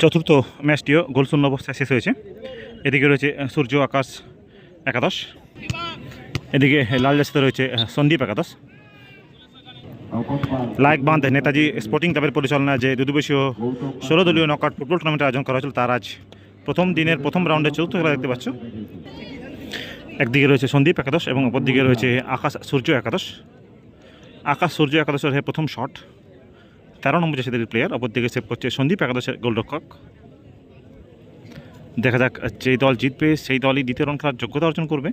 চতুর্থ ম্যাচটিও গোলশূন্য অবস্থায় শেষ হয়েছে। এদিকে রয়েছে সূর্য, আকাশ একাদশ। এদিকে লাল জার্সিতে রয়েছে সন্দীপ একাদশ। লাইক বাঁধ নেতাজি স্পোর্টিং ক্লাবের পরিচালনায় যে দুদিবসীয় ষোলো দলীয় নকআউট ফুটবল টুর্নামেন্টের আয়োজন করা হয়েছিল, তার আজ প্রথম দিনের প্রথম রাউন্ডে চতুর্থ খেলা দেখতে পাচ্ছ। একদিকে রয়েছে সন্দীপ একাদশ এবং অপরদিকে রয়েছে আকাশ সূর্য একাদশ। আকাশ সূর্য একাদশের প্রথম শট। তেরো নম্বর জাসিদের প্লেয়ার অপরদিকে সেভ করছে সন্দীপ একাদশের গোলরক্ষক। দেখা যাক, যেই দল জিতবে, সেই দলই দ্বিতীয় রাউন্ড খেলার যোগ্যতা অর্জন করবে।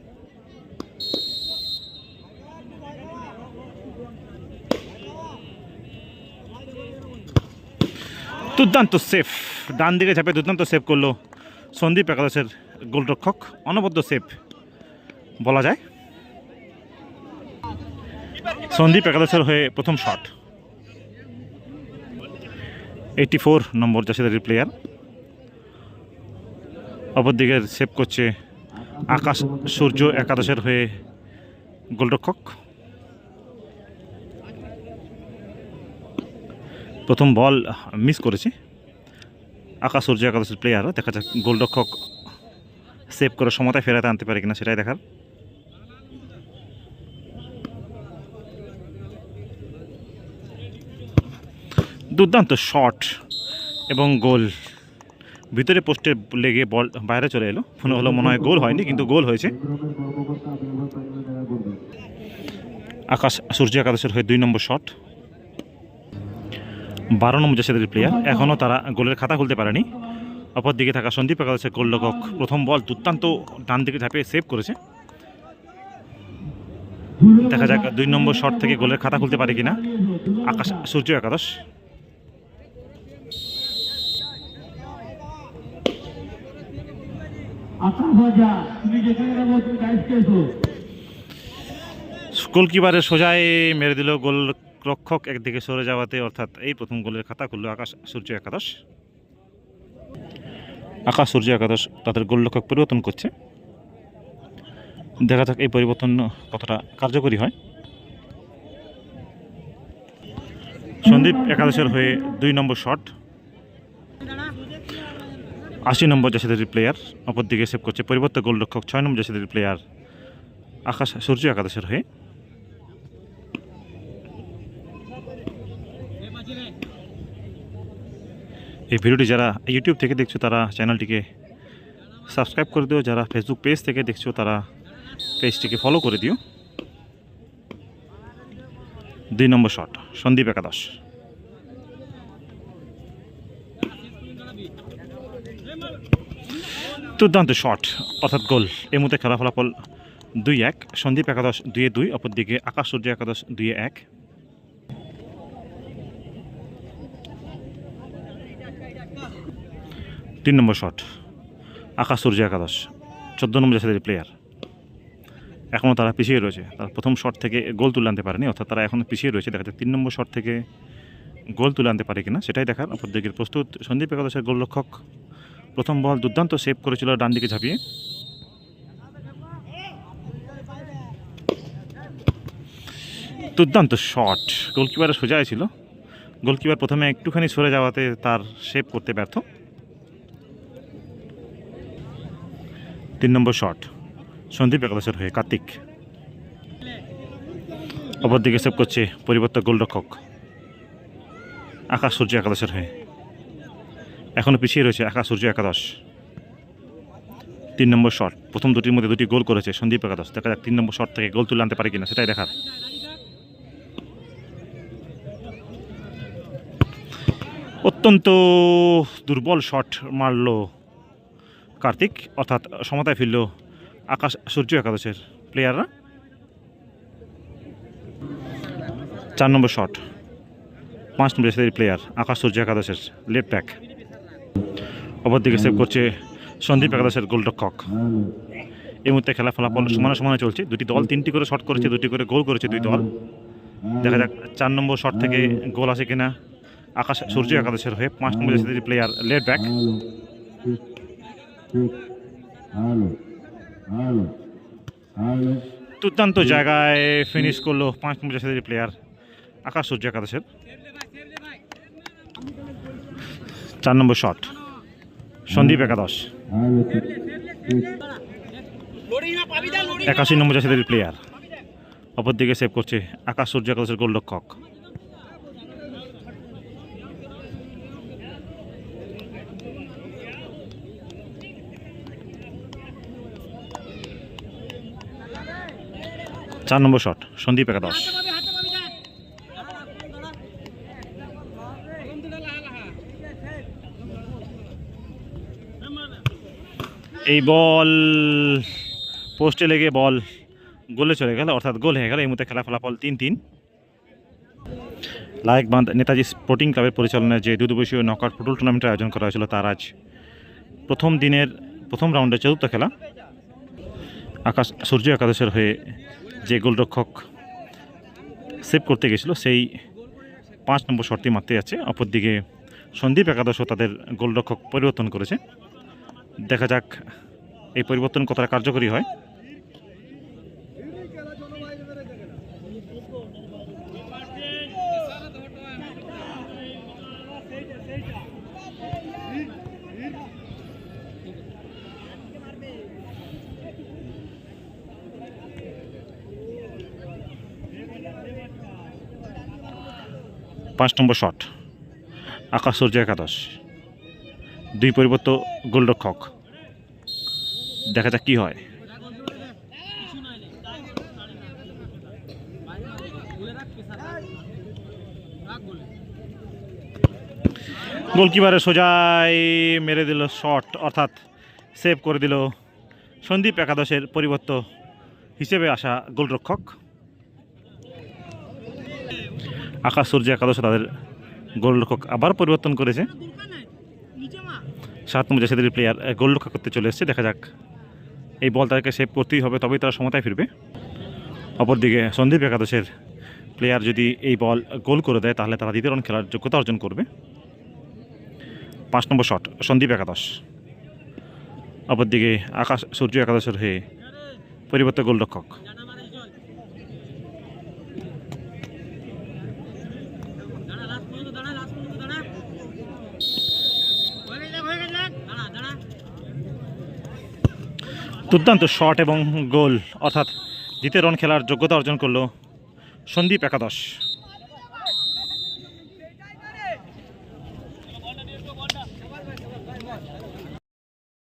দুর্দান্ত সেফ ডান দিকে ঝাঁপে দুর্দান্ত সেভ করল সন্দীপ একাদশের গোলরক্ষক। অনবদ্য সেভ বলা যায়। সন্দীপ একাদশের হয়ে প্রথম শট এইটি ফোর নম্বর জাসিদারির প্লেয়ার অপরদিকে সেভ করছে আকাশ সূর্য একাদশের হয়ে গোলরক্ষক। প্রথম বল মিস করেছে। আকাশ সূর্য একাদশের প্লেয়ার দেখা যাক গোলরক্ষক সেভ করে সমতায় ফেরাতে আনতে পারে কিনা সেটাই দেখার। দুর্দান্ত শট এবং গোল। ভিতরে পোস্টে লেগে বল বাইরে চলে এলো। মনে হলো মনে হয় গোল হয়নি, কিন্তু গোল হয়েছে। আকাশ, সূর্য একাদশের হয়ে দুই নম্বর শট বারো নম্বর জাসিদের প্লেয়ার এখনও তারা গোলের খাতা খুলতে পারেনি। অপর দিকে থাকা সন্দীপ একাদশের গোলরক্ষক প্রথম বল দুর্দান্ত ডান দিকে ঝাঁপিয়ে সেভ করেছে। দেখা যাক দুই নম্বর শট থেকে গোলের খাতা খুলতে পারে কিনা। আকাশ, সূর্য একাদশ। এসো? গোলকিপারের সোজায় মেরে দিল গোল রক্ষক একদিকে সরে যাওয়াতে, অর্থাৎ এই প্রথম গোলের খাতা খুলল আকাশ সূর্য একাদশ। আকাশ সূর্য একাদশ তাদের গোলরক্ষক পরিবর্তন করছে। দেখা যাক এই পরিবর্তন কতটা কার্যকরী হয়। সন্দীপ একাদশের হয়ে দুই নম্বর শট। আশি নম্বর জাসিদারি প্লেয়ার অপরদিকে সেভ করছে পরিবর্তন গোলরক্ষক ছয় নম্বর জাসিদারি প্লেয়ার আকাশ সূর্য একাদশের হয়ে। এই ভিডিওটি যারা ইউটিউব থেকে দেখছ, তারা চ্যানেলটিকে সাবস্ক্রাইব করে দিও। যারা ফেসবুক পেজ থেকে দেখছ, তারা পেজটিকে ফলো করে দিও। দুই নম্বর শট সন্দীপ একাদশ। দুর্দান্ত শট, অর্থাৎ গোল। এই মুহূর্তে খেলা ফলাফল দুই এক, সন্দীপ একাদশ দুয়ে দুই, অপরদিকে আকাশ সূর্য একাদশ দুয়ে এক। তিন নম্বর শট, আকাশ সূর্য একাদশ, চোদ্দ নম্বর জাসিদের প্লেয়ার এখনও তারা পিছিয়ে রয়েছে। তার প্রথম শট থেকে গোল তুলে আনতে পারেনি, অর্থাৎ তারা এখনও পিছিয়ে রয়েছে। দেখা যায় তিন নম্বর শট থেকে গোল তুলে আনতে পারে কিনা, সেটাই দেখার। অপরদিকে প্রস্তুত সন্দীপ একাদশের গোলরক্ষক প্রথম বল দুর্দান্ত সেভ করেছিল ডান দিকে ঝাঁপিয়ে দুর্দান্ত শট। গোলকিপারের সোজাই ছিল। গোলকিপার প্রথমে একটুখানি সরে যাওয়াতে তার সেভ করতে ব্যর্থ। তিন নম্বর শট। সন্দীপ একাদশের হয়ে কার্তিক। অপরদিকে সেভ করছে পরিবর্তক গোলরক্ষক। আকাশ সূর্য একাদশের হয়ে। এখনও পিছিয়ে রয়েছে আকাশ সূর্য একাদশ। তিন নম্বর শট। প্রথম দুটির মধ্যে দুটি গোল করেছে সন্দীপ একাদশ। দেখা যাক তিন নম্বর শট থেকে গোল তুলে আনতে পারে কিনা, সেটাই দেখার। অত্যন্ত দুর্বল শট মারল কার্তিক, অর্থাৎ সমতায় ফিরল আকাশ সূর্য একাদশের প্লেয়াররা। চার নম্বর শট। পাঁচ নম্বর প্লেয়ার আকাশ সূর্য একাদশের লেফট ব্যাক অপরদিকে সেভ করছে সন্দীপ একাদশের গোলরক্ষক। এই মুহূর্তে খেলা ফলাফল সমানে সমানে চলছে। দুটি দল তিনটি করে শট করেছে দুটি করে গোল করেছে দুই দল। দেখা যাক চার নম্বর শট থেকে গোল আসে কিনা। আকাশ সূর্য একাদশের হয়ে পাঁচ নম্বর জাসিদারি প্লেয়ার লেট ব্যাক দুর্দান্ত জায়গায় ফিনিশ করল পাঁচ নম্বর জাসিদারি প্লেয়ার আকাশ সূর্য একাদশের। চার নম্বর শট সন্দীপ একাদশ। একাশি নম্বর জাসিদের প্লেয়ার অপরদিকে সেভ করছে আকাশ সূর্য একাদশের গোলরক্ষক চার নম্বর শট সন্দীপ একাদশ। এই বল পোস্টে লেগে বল, গোলে চলে গেল, অর্থাৎ গোল হয়ে গেল। এই মুহূর্তে খেলা ফলাফল তিন তিন লায়ক বাঁধ নেতাজি স্পোর্টিং ক্লাবের পরিচালনায় যে দুদিবসীয় নকআউট ফুটবল টুর্নামেন্টের আয়োজন করা হয়েছিল, তার আজ প্রথম দিনের, প্রথম রাউন্ডের চতুর্থ খেলা। আকাশ, সূর্য একাদশের হয়ে যে গোলরক্ষক সেভ করতে গেছিল, সেই পাঁচ নম্বর শর্তি মারতে যাচ্ছে। অপরদিকে সন্দীপ একাদশও তাদের গোলরক্ষক পরিবর্তন করেছে। দেখা যাক এই পরিবর্তন কতটা কার্যকরী হয়। পাঁচ নম্বর শট, আকাশ সূর্য একাদশ। দুই পরিবর্ত গোলরক্ষক। দেখা যাক কি হয়। গোলকিপারে সোজাই মেরে দিল শট, অর্থাৎ সেভ করে দিল সন্দীপ একাদশের পরিবর্ত হিসেবে আসা গোলরক্ষক। আকাশ সূর্য একাদশ তাদের গোলরক্ষক আবার পরিবর্তন করেছে। সাত নম্বর জাসিদের প্লেয়ার গোলরক্ষা করতে চলে এসেছে, দেখা যাক এই বল তাদেরকে সেভ করতেই হবে, তবেই তারা সমতায় ফিরবে। অপরদিকে সন্দীপ একাদশের প্লেয়ার যদি এই বল গোল করে দেয়, তাহলে তারা দ্বিতীয় রান খেলার যোগ্যতা অর্জন করবে। পাঁচ নম্বর শট সন্দীপ একাদশ। অপরদিকে আকাশ, সূর্য একাদশের হয়ে পরিবর্তে গোলরক্ষক। দুর্দান্ত শট এবং গোল। অর্থাৎ দ্বিতীয় রন খেলার যোগ্যতা অর্জন করল সন্দীপ একাদশ।